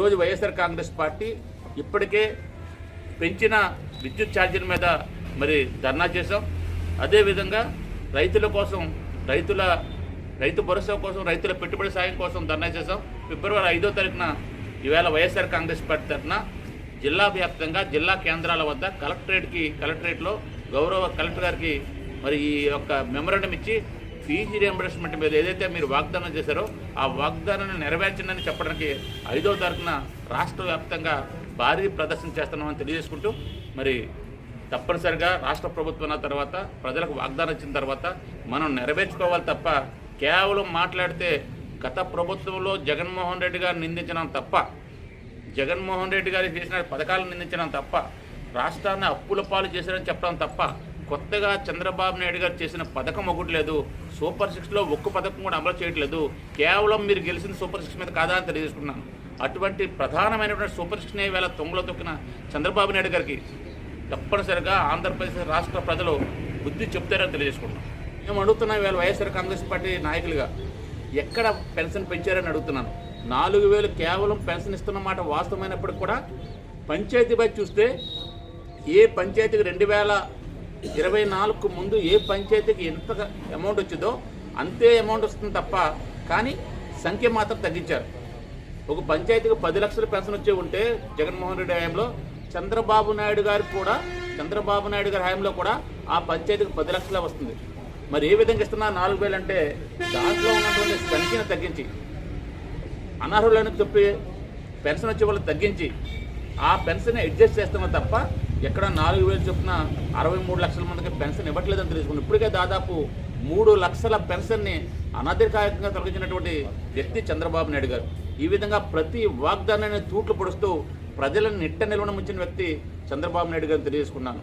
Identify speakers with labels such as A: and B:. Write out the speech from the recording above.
A: ఈరోజు వైఎస్ఆర్ కాంగ్రెస్ పార్టీ ఇప్పటికే పెంచిన విద్యుత్ ఛార్జీల మీద మరి ధర్నా చేశాం. అదేవిధంగా రైతుల కోసం రైతుల రైతు భరోసా కోసం రైతుల పెట్టుబడి సాయం కోసం ధర్నా చేశాం. ఫిబ్రవరి ఐదో తారీఖున ఈవేళ వైఎస్ఆర్ కాంగ్రెస్ పార్టీ తరఫున జిల్లా వ్యాప్తంగా జిల్లా కేంద్రాల వద్ద కలెక్టరేట్కి కలెక్టరేట్లో గౌరవ కలెక్టర్ గారికి మరి ఈ యొక్క మెమరాండం ఇచ్చి ఫీజు రియంబర్స్మెంట్ మీద ఏదైతే మీరు వాగ్దానం చేశారో ఆ వాగ్దానాన్ని నెరవేర్చండి చెప్పడానికి ఐదో తారీఖున రాష్ట్ర వ్యాప్తంగా భారీ ప్రదర్శన చేస్తున్నామని తెలియజేసుకుంటూ మరి తప్పనిసరిగా రాష్ట్ర ప్రభుత్వం తర్వాత ప్రజలకు వాగ్దానం ఇచ్చిన తర్వాత మనం నెరవేర్చుకోవాలి తప్ప కేవలం మాట్లాడితే గత ప్రభుత్వంలో జగన్మోహన్ రెడ్డి గారు నిందించడం తప్ప జగన్మోహన్ రెడ్డి గారు చేసిన పథకాలను నిందించడం తప్ప రాష్ట్రాన్ని అప్పుల పాలు చేశారని చెప్పడం తప్ప కొత్తగా చంద్రబాబు నాయుడు గారు చేసిన పథకం ఒకటి లేదు. సూపర్ సిక్స్లో ఒక్క పథకం కూడా అమలు చేయట్లేదు. కేవలం మీరు గెలిచిన సూపర్ సిక్స్ మీద కాదా అని తెలియజేసుకున్నాను అటువంటి ప్రధానమైనటువంటి సూపర్ సిక్స్ని వేళ తొంగలో తొక్కిన చంద్రబాబు నాయుడు గారికి తప్పనిసరిగా ఆంధ్రప్రదేశ్ రాష్ట్ర ప్రజలు బుద్ధి చెప్తారని తెలియజేసుకుంటున్నాం మేము అడుగుతున్నాం వేళ వైఎస్ఆర్ కాంగ్రెస్ పార్టీ నాయకులుగా ఎక్కడ పెన్షన్ పెంచారని అడుగుతున్నాను. నాలుగు వేలు కేవలం పెన్షన్ ఇస్తున్న మాట వాస్తవమైనప్పటికి కూడా పంచాయతీ బట్టి చూస్తే ఏ పంచాయతీకి రెండు వేల ఇరవై నాలుగుకు ముందు ఏ పంచాయతీకి ఎంత అమౌంట్ వచ్చిందో అంతే అమౌంట్ వస్తుంది తప్ప కానీ సంఖ్య మాత్రం తగ్గించారు. ఒక పంచాయతీకి పది లక్షలు పెన్షన్ వచ్చే ఉంటే జగన్మోహన్ రెడ్డి హయాంలో చంద్రబాబు నాయుడు గారు కూడా చంద్రబాబు నాయుడు గారి హయాంలో కూడా ఆ పంచాయతీకి పది లక్షలే వస్తుంది. మరి ఏ విధంగా ఇస్తున్నా నాలుగు వేలు అంటే దాంట్లో ఉన్నటువంటి సంఖ్యను తగ్గించి అనర్హులను చెప్పి పెన్షన్ వచ్చే వాళ్ళు తగ్గించి ఆ పెన్షన్ అడ్జస్ట్ చేస్తున్నాం తప్ప ఎక్కడ నాలుగు వేలు చొప్పున అరవై మూడు లక్షల మందికి పెన్షన్ ఇవ్వట్లేదని తెలుసుకుని ఇప్పటికే దాదాపు మూడు లక్షల పెన్షన్ని అనధికారికంగా తొలగించినటువంటి వ్యక్తి చంద్రబాబు నాయుడు గారు. ఈ విధంగా ప్రతి వాగ్దానాన్ని తూట్లు పొడుస్తూ ప్రజలను నిట్ట నిల్వన ముంచిన వ్యక్తి చంద్రబాబు నాయుడు గారిని తెలియజేసుకున్నాను.